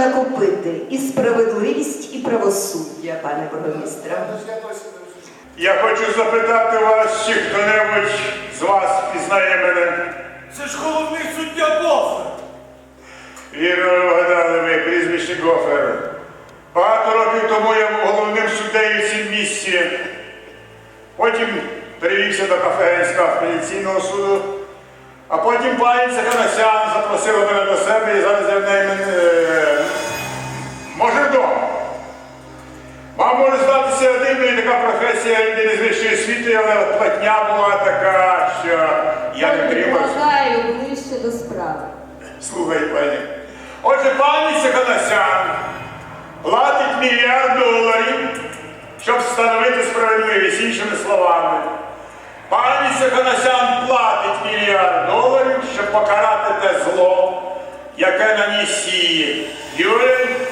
накопити і справедливість, і правосуддя, пане бургомістре. Я хочу запитати вас, чи хто-небудь з вас пізнає мене. Це ж головний суддя Бофер. Вірно, ви вгадали ви прізвище Гофер. Багато років тому я був головним суддею в цім місці. Потім перевівся до Кафегенського апеляційного суду, а потім пані Цеханасян запросила мене до себе і може здатися дивною така професія людини з вищої освіти, але платня була така, що я не тримався. Благаю, ближче до справи. Слухай, пані. Отже, пані Саханасян платить мільярд доларів, щоб встановити справедливість, іншими словами. Пані Саханасян платить мільярд доларів, щоб покарати те зло, яке її Гюлен і Гюленці.